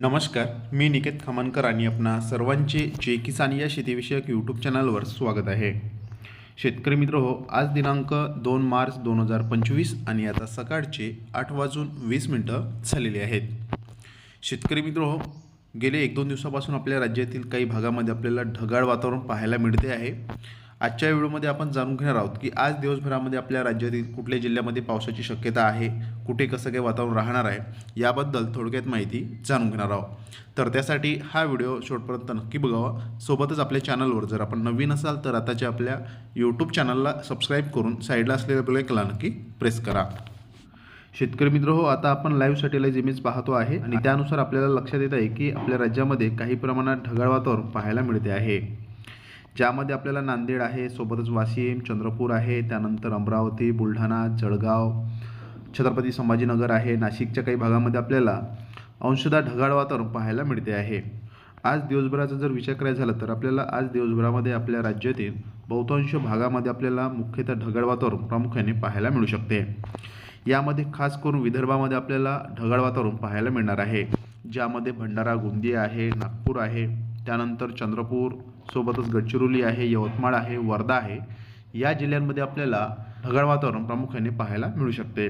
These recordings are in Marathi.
नमस्कार मी निकेत खमानकर आणि आपणा सर्वांचे जे किसान या शेतीविषयक यूट्यूब चॅनलवर स्वागत आहे. शेतकरी मित्र हो आज दिनांक दोन मार्च दोन हजार पंचवीस आणि आता सकाळचे आठ वाजून वीस मिनटं झालेली आहेत. शेतकरी मित्र हो गेले एक दोन दिवसापासून आपल्या राज्यातील काही भागामध्ये आपल्याला ढगाळ वातावरण पाहायला मिळते आहे. आजच्या व्हिडिओमध्ये आपण जाणून घेणार आहोत की आज दिवसभरामध्ये आपल्या राज्यातील कुठल्या जिल्ह्यामध्ये पावसाची शक्यता आहे कुठे कसं काय वातावरण राहणार आहे याबद्दल थोडक्यात माहिती जाणून घेणार आहोत. तर त्यासाठी हा व्हिडिओ शेवटपर्यंत नक्की बघावा. सोबतच आपल्या चॅनलवर जर आपण नवीन असाल तर आताच्या आपल्या यूट्यूब चॅनलला सबस्क्राईब करून साईडला असलेल्या बेलायकला नक्की प्रेस करा. शेतकरी मित्र हो आता आपण लाईव्ह सॅटेलाईज इमेज पाहतो आहे आणि त्यानुसार आपल्याला लक्षात येत आहे की आपल्या राज्यामध्ये काही प्रमाणात ढगाळ वातावरण पाहायला मिळते आहे. ज्यामध्ये आपल्याला नांदेड आहे सोबतच वाशिम चंद्रपूर आहे त्यानंतर अमरावती बुलढाणा जळगाव छत्रपती संभाजीनगर आहे नाशिकच्या काही भागामध्ये आपल्याला अंशदा ढगाळ वातावरण पाहायला मिळते आहे. आज दिवसभराचा जर विचार करायचा झाला तर आपल्याला आज दिवसभरामध्ये आपल्या राज्यातील बहुतांश भागामध्ये आपल्याला मुख्यतः ढगाळ वातावरण प्रामुख्याने पाहायला मिळू शकते. यामध्ये खास करून विदर्भामध्ये आपल्याला ढगाळ वातावरण पाहायला मिळणार आहे. ज्यामध्ये भंडारा गोंदिया आहे नागपूर आहे. त्यानंतर चंद्रपूर सोबतच गडचिरोली आहे यवतमाळ आहे वर्धा आहे या जिल्ह्यांमध्ये आपल्याला ढगाळ वातावरण प्रामुख्याने पाहायला मिळू शकते.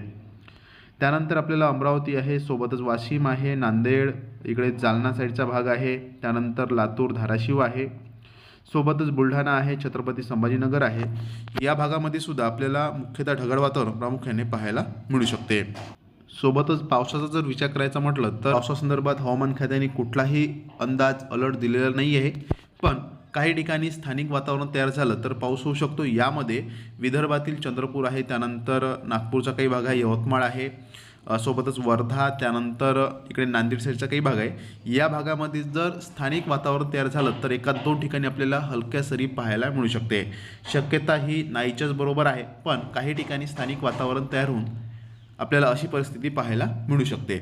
त्यानंतर आपल्याला अमरावती आहे सोबतच वाशिम आहे नांदेड इकडे जालना साईडचा भाग आहे त्यानंतर लातूर धाराशिव आहे सोबतच बुलढाणा आहे छत्रपती संभाजीनगर आहे. या भागामध्ये सुद्धा आपल्याला मुख्यतः ढगाळ वातावरण प्रामुख्याने पाहायला मिळू शकते. सोबतच पावसाचा जर विचार करायचा म्हटलं तर पावसासंदर्भात हवामान खात्याने कुठलाही अंदाज अलर्ट दिलेला नाही आहे पण काही ठिकाणी स्थानिक वातावरण तयार झालं तर पाऊस होऊ शकतो. यामध्ये विदर्भातील चंद्रपूर आहे त्यानंतर नागपूरचा काही भाग आहे यवतमाळ आहे सोबतच वर्धा त्यानंतर इकडे नांदेड साईडचा काही भाग आहे. या भागामध्ये जर स्थानिक वातावरण तयार झालं तर एका दोन ठिकाणी आपल्याला हलक्या सरी पाहायला मिळू शकते. शक्यता ही नाहीच्याच बरोबर आहे पण काही ठिकाणी स्थानिक वातावरण तयार होऊन आपल्याला अशी परिस्थिती पाहायला मिळू शकते.